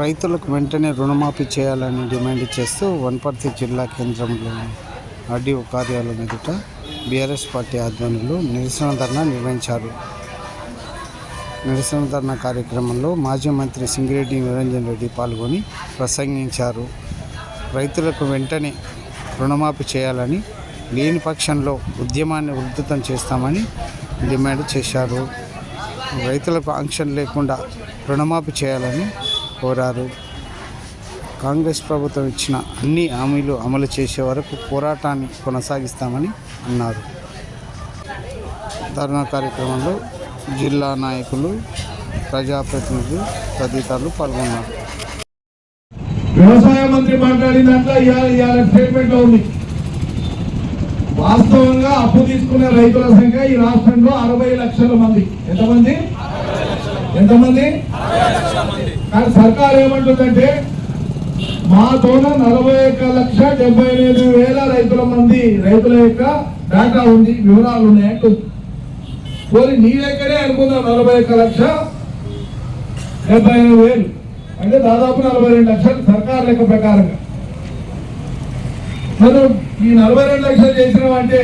రైతులకు వెంటనే రుణమాఫీ చేయాలని డిమాండ్ చేస్తూ వనపర్తి జిల్లా కేంద్రంలో ఆర్డీఓ కార్యాలయం ఎదుట బీఆర్ఎస్ పార్టీ ఆధ్వర్యంలో నిరసన ధర్నా నిర్వహించారు. నిరసన ధర్నా కార్యక్రమంలో మాజీ మంత్రి సింగిరెడ్డి నిరంజన్ రెడ్డి పాల్గొని ప్రసంగించారు. రైతులకు వెంటనే రుణమాఫీ చేయాలని లేని పక్షంలో ఉద్యమాన్ని ఉధృతం చేస్తామని డిమాండ్ చేశారు. రైతులకు ఆంక్షన్ లేకుండా రుణమాఫీ చేయాలని కోరారు. కాంగ్రెస్ ప్రభుత్వం ఇచ్చిన అన్ని హామీలు అమలు చేసే వరకు పోరాటాన్ని కొనసాగిస్తామని అన్నారు. ధర్నా కార్యక్రమంలో జిల్లా నాయకులు ప్రజాప్రతినిధులు తదితరులు పాల్గొన్నారు. వ్యవసాయ మంత్రి మాట్లాడిన దాంట్లో ఇవాళ ఇవాళ స్టేట్మెంట్ ఉంది. వాస్తవంగా అప్పు తీసుకునే రైతుల సంఖ్య ఈ రాష్ట్రంలో అరవై లక్షల మంది. ఎంతమంది? ఎంతమంది? కానీ సర్కార్ ఏమంటుందంటే మాతోన నలభై ఒక్క లక్ష డెబ్బై ఎనిమిది వేల రైతుల మంది రైతుల యొక్క డేటా ఉంది వివరాలు ఉన్నాయి పోనీ నీ దగ్గరే అనుకుందాం నలభై ఒక్క లక్ష డెబ్బై ఎనిమిది వేలు? అంటే దాదాపు నలభై రెండు లక్షలు సర్కార్ లెక్క ప్రకారంగా. మనం ఈ నలభై రెండు లక్షలు చేసినామంటే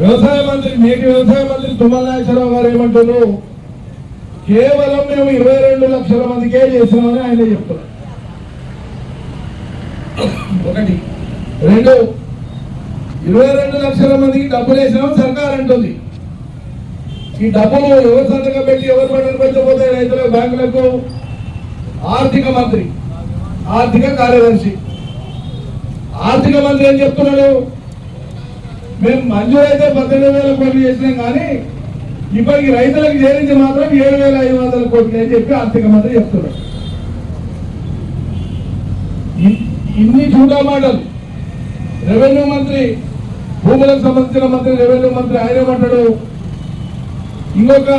వ్యవసాయ మంత్రి నేటి వ్యవసాయ మంత్రి తుమ్మల నాగేశ్వరరావు గారు ఏమంటున్నారు? కేవలం మేము ఇరవై రెండు లక్షల మందికే చేసినామని ఆయన చెప్తున్నారు. ఒకటి. రెండు. ఇరవై రెండు లక్షల మందికి డబ్బులు వేసినాం సర్కార్ అంటుంది. ఈ డబ్బులు ఎవరు సంతకం పెట్టి ఎవరు పంటలు పెంచబోతే రైతులకు బ్యాంకులకు ఆర్థిక మంత్రి ఆర్థిక కార్యదర్శి. ఆర్థిక మంత్రి ఏం చెప్తున్నాడు? మేము మంజూరైతే పద్దెనిమిది వేల కోట్లు చేసినాం కానీ ఇప్పటికి రైతులకు చేరించి మాత్రం ఏడు వేల ఐదు వందల కోట్లు అని చెప్పి ఆర్థిక మంత్రి చెప్తున్నారు. ఇన్ని చూడా మాటలు. రెవెన్యూ మంత్రి భూములకు సంబంధించిన మంత్రి రెవెన్యూ మంత్రి ఆయన ఏమంటాడు ఇంకొక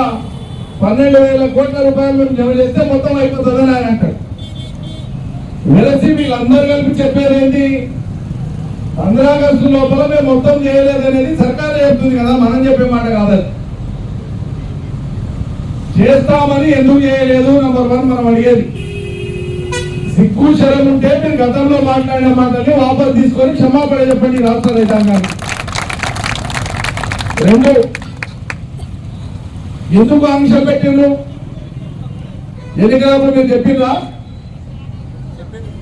పన్నెండు వేల కోట్ల రూపాయలు మేము జమ చేస్తే మొత్తం అయిపోతుందని ఆయన అంటాడు. వెలసి వీళ్ళందరూ కలిపి చెప్పేది ఏంటి? పంద్రాగస్టు లోపల మేము మొత్తం చేయలేదు అనేది సర్కారే చెప్తుంది కదా మనం చెప్పే మాట కాదని. చేస్తామని ఎందుకు చేయలేదు? నంబర్ వన్ మనం అడిగేది. సిగ్గు శరం ఉంటే మీరు గతంలో మాట్లాడిన మాటల్ని వాపసు తీసుకొని క్షమాపణ చెప్పండి రాష్ట్ర రైతాంగాన్ని రెండు ఎందుకు ఆంక్ష పెట్టిండ్రు? ఎన్నికలప్పుడు మీరు చెప్పిండ్రా?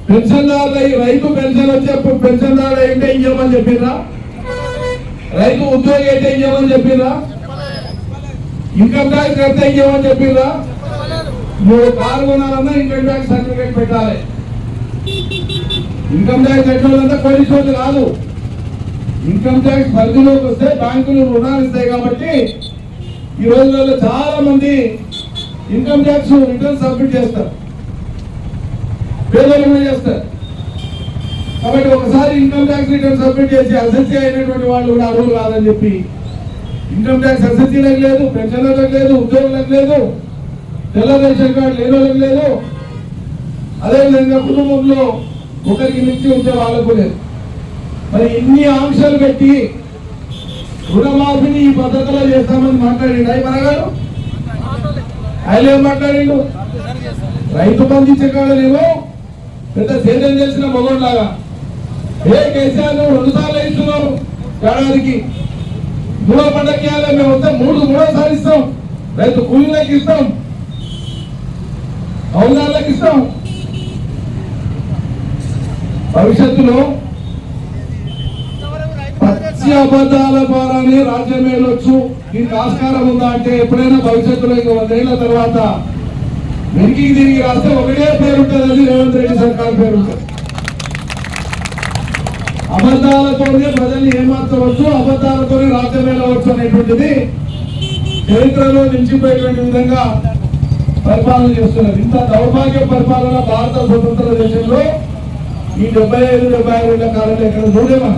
పెన్షన్దారుల రైతు పెన్షన్ వచ్చే పెన్షన్దారులు అయితే ఇవ్వమని చెప్పిందా రైతు ఉద్యోగి అయితే ఇవ్వమని చెప్పిందా ఇన్కమ్ ట్యాక్స్ కడితే ఇవ్వమని చెప్పిండ్రా మూడు కారు కొనాలన్నా ఇన్కమ్ ట్యాక్స్ సర్టిఫికేట్ పెట్టాలి. ఇన్కమ్ ట్యాక్స్ కట్టినంతా కోటీశ్వర్లు కాదు. ఇన్కమ్ ట్యాక్స్ పరిధిలోకి వస్తే బ్యాంకులు రుణాలు ఇస్తాయి కాబట్టి ఈ రోజులలో చాలా మంది ఇన్కమ్ ట్యాక్స్ రిటర్న్ సబ్మిట్ చేస్తారు. పేదలు కూడా చేస్తారు. కాబట్టి ఒకసారి ఇన్కమ్ ట్యాక్స్ రిటర్న్ సబ్మిట్ చేసి అసెస్సీ అయినటువంటి వాళ్ళు కూడా అర్హులు కాదని చెప్పి ఇన్కమ్ ట్యాక్స్ ఎస్ఎస్సీలకు లేదు పెన్షనర్లకు లేదు ఉద్యోగులకు లేదు తెల్ల రేషన్ కార్డు లేని వాళ్ళకి లేదు. అదేవిధంగా కుటుంబంలో ఒకరికి మించి ఉంటే వాళ్ళకు లేదు. మరి ఇన్ని ఆంక్షలు పెట్టి రుణమాఫీని ఈ పద్ధతిలో చేస్తామని మాట్లాడిండు అయి మనగారు ఆయన ఏం మాట్లాడిండు? రైతు బంధించే కాడనేమో పెద్ద సేద్యం చేసిన మొగోడ్లాగా. ఏ కేసీఆర్ నువ్వు రెండు సార్లు ఇస్తున్నావు ఏడాదికి? మూడో పండగకి ఇవ్వాలి, మేము వస్తే మూడు మూడోసారి ఇస్తాం. రైతు కూలీలకు ఇస్తాం. అవునాళ్ళకి ఇస్తాం. భవిష్యత్తులో పచ్చి అబద్ధాల ద్వారానే రాజ్యం వెళ్ళొచ్చు దీనికి ఆస్కారం ఉందా అంటే ఎప్పుడైనా భవిష్యత్తులో ఇంక వందేళ్ళ తర్వాత వెనక్కి తిరిగి రాస్తే ఒకటే పేరు ఉంటుంది అది రేవంత్ రెడ్డి సర్కార్ పేరు ఉంటుంది అబద్ధాలతోనే ప్రజల్ని ఏమార్చవచ్చు అబద్ధాలతోనే రాజ్యం వెళ్ళవచ్చు అనేటువంటిది చరిత్రలో నిలిచిపోయేటువంటి విధంగా పరిపాలన చేస్తున్నారు. ఇంత దౌర్భాగ్య పరిపాలన భారత స్వతంత్ర దేశంలో ఈ డెబ్బై ఐదు డెబ్బై ఐదు ఏళ్ళ కాలంలో ఎక్కడ చూడేమా?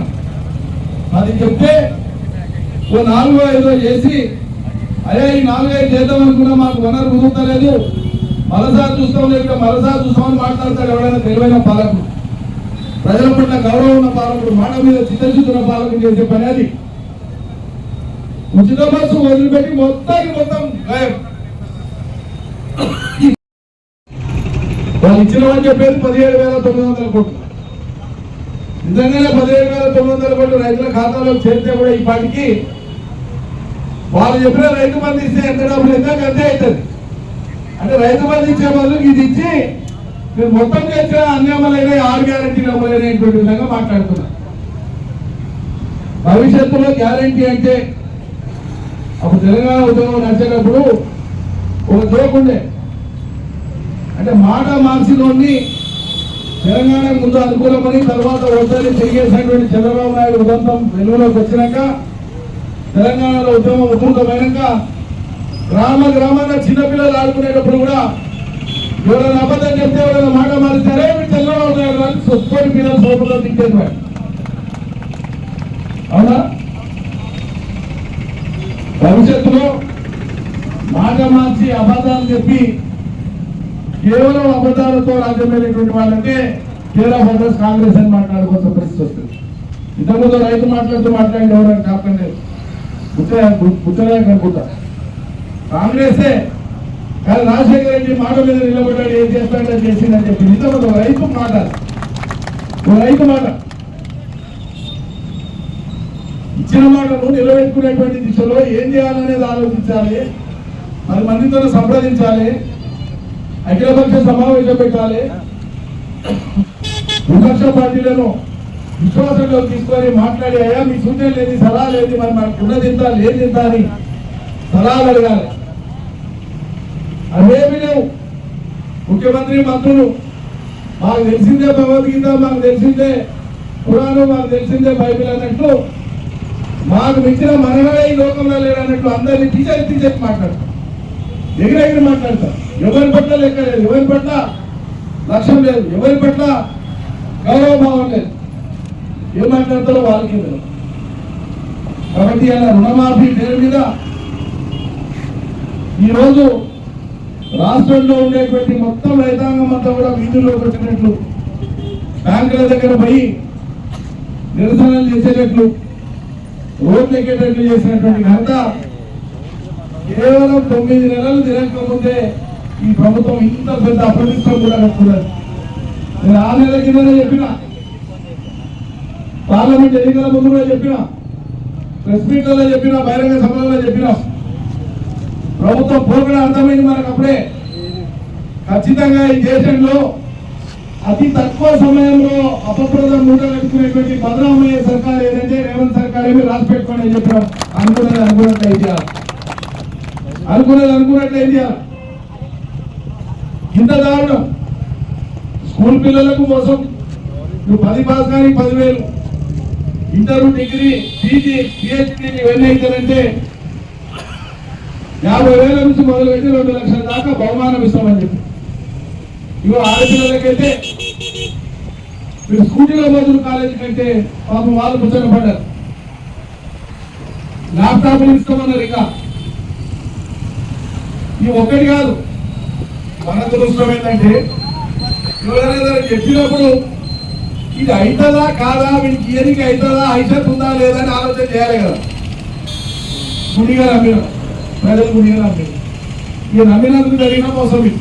అది చెప్తే ఓ నాలుగో ఐదో చేసి అరే ఈ నాలుగైదు చేద్దాం అనుకున్నా మాకు వనరు కుదురుతలేదు. మరసారి చూస్తాం లేకపోతే మరసారి చూస్తామని మాట్లాడతాడు ఎవరైనా తెలివైన పాలకుడు. ప్రజల పట్ల గౌరవం ఉన్న పాలకుడు మాట మీద చిత్తశుద్ధున్న పాలకుడు చేసే పని అది. ఉచిత బస్సు వదిలిపెట్టి మొత్తానికి మొత్తం గాయం ఓ వాళ్ళు ఇచ్చినమని చెప్పేది పదిహేడు వేల తొమ్మిది వందల కోట్లు. నిజంగానే పదిహేడు వేల తొమ్మిది వందల కోట్లు రైతుల ఖాతాలో చేరితే కూడా ఈ పాటికి వాళ్ళు చెప్పిన రైతు బంధు ఇస్తే ఎంత డబ్బులు ఎంత అంతే అవుతుంది. అంటే రైతు బంధు ఇచ్చే బదులు ఇది ఇచ్చి మీరు మొత్తం చేసిన అన్ని అమలైన ఆరు గ్యారంటీలు అమలైనటువంటి విధంగా మాట్లాడుతున్నారు భవిష్యత్తులో గ్యారంటీ అంటే అప్పుడు తెలంగాణ ఉద్యమం నడిచేటప్పుడు ఒక జోకుండే అంటే మాట మార్చిలోని తెలంగాణ ముందు అనుకూలమని తర్వాత వద్దని తిరిగేసినటువంటి చంద్రబాబు నాయుడు ఉదంతం వెలుగులోకి వచ్చినాక తెలంగాణలో ఉద్యమం ఉధృతమైనాక గ్రామ గ్రామంగా చిన్నపిల్లలు ఆడుకునేటప్పుడు కూడా ఎవరైనా అబద్ధం చెప్తే ఎవరైనా మాట మారిస్తారే తెల్లవారు చంద్రబాబు మీద సోపులో తింటేది వాడు అవునా? భవిష్యత్తులో మాట మార్చి అబద్ధాలు చెప్పి కేవలం అబద్ధాలతో రాజ్యమైనటువంటి వాళ్ళంటే కేరళ కాంగ్రెస్ కాంగ్రెస్ అని మాట్లాడుకోవాల్సిన పరిస్థితి వస్తుంది. ఇంతకుముందు రైతు మాట్లాడుతూ మాట్లాడిన ఎవరైనా కాపలేదు పుచ్చలే అనుకుంటా. కాంగ్రెసే కానీ రాజశేఖర రెడ్డి మాట మీద నిలబడ్డాడు ఏం చేస్తాడో చేసిందని చెప్పి. ఇంతకుముందు ఒక రైతు మాట. రైతు మాట. ఇచ్చిన మాటను నిలబెట్టుకునేటువంటి దిశలో ఏం చేయాలనేది ఆలోచించాలి. మరి మందితో సంప్రదించాలి. అఖిలపక్ష సమావేశం పెట్టాలి. విపక్ష పార్టీలను విశ్వాసంలో తీసుకొని మాట్లాడి అయ్యా మీ సూచన లేదు సలహా లేదు మరి మనకు ఉన్నది ఇంత లేదు ఇంత అని సలహాలు అడగాలి. అవేమి లేవు. ముఖ్యమంత్రి మంత్రులు మాకు తెలిసిందే భగవద్గీత మాకు తెలిసిందే పురాణం మాకు తెలిసిందే బైబిల్ అన్నట్టు మాకు మించిన మనవడే ఈ లోకంలో లేడన్నట్టు అందరినీ టీచర్ టీచర్ మాట్లాడతారు ఎగిరెగిరి మాట్లాడతారు ఎవరి పట్ల లెక్క లేదు. ఎవరి పట్ల లక్ష్యం లేదు. ఎవరి పట్ల గౌరవభావం లేదు. ఏం మాట్లాడతారో వాళ్ళకి తెలియదు. కాబట్టి అలా రుణమాఫీ పేరు మీద ఈరోజు రాష్ట్రంలో ఉండేటువంటి మొత్తం రైతాంగం అంతా కూడా వీధుల్లో పెట్టినట్లు బ్యాంకుల దగ్గర పోయి నిరసనలు చేసేటట్లు రోడ్లు ఎక్కేటట్లు చేసినటువంటి ఘనత కేవలం తొమ్మిది నెలలు తిరగక ముందే ఈ ప్రభుత్వం ఇంత పెద్ద అప్రతిష్టం కూడా కట్టుకున్నది. నేను ఆ నెల కిందనే చెప్పిన. పార్లమెంట్ ఎన్నికల ముందు కూడా చెప్పిన. ప్రెస్ మీట్లలో చెప్పిన బహిరంగ సభలలో చెప్పిన. ప్రభుత్వం పోకడ అర్థమైంది మనకు అప్పుడే. ఖచ్చితంగా ఈ దేశంలో అతి తక్కువ సమయంలో అపప్రదం మూట కట్టుకునేటువంటి భద్రామయ్య సర్కార్ ఏదంటే రేవంత్ సర్కార్ ఏమి రాసి పెట్టుకోండి అని చెప్పినాం అనుకున్నది అనుకున్నట్టు అయితే అనుకున్నది అనుకున్నట్టు అయితే ఇంత దారుణం. స్కూల్ పిల్లలకు మోసం నువ్వు పది పాస్ కానీ పదివేలు. ఇంటర్ డిగ్రీ పీజీ పిహెచ్డి ఇవన్నీ అవుతారంటే యాభై వేల నుంచి మొదలుపెట్టి రెండు లక్షల దాకా బహుమానం ఇస్తామని చెప్పి. ఇవో ఆడపిల్లలకైతే మీరు స్కూటీలో బదులు కాలేజీ కంటే పాపం వాళ్ళు కూర్చొని పడ్డారు. ల్యాప్టాప్లు ఇస్తామన్నారు ఇక. ఈ ఒక్కటి కాదు. మన దురదృష్టం ఏంటంటే ఎవరైనా చెప్పినప్పుడు ఇది అవుతుందా కాదా వీడికి ఇయరికి అవుతుందా ఐసెట్ ఉందా లేదా అని ఆలోచన చేయాలి కదా. గుడిగా నమ్మిన ప్రజలు గుడిగా నమ్మిన ఇక నమ్మినందుకు జరిగిన మోసం ఇది.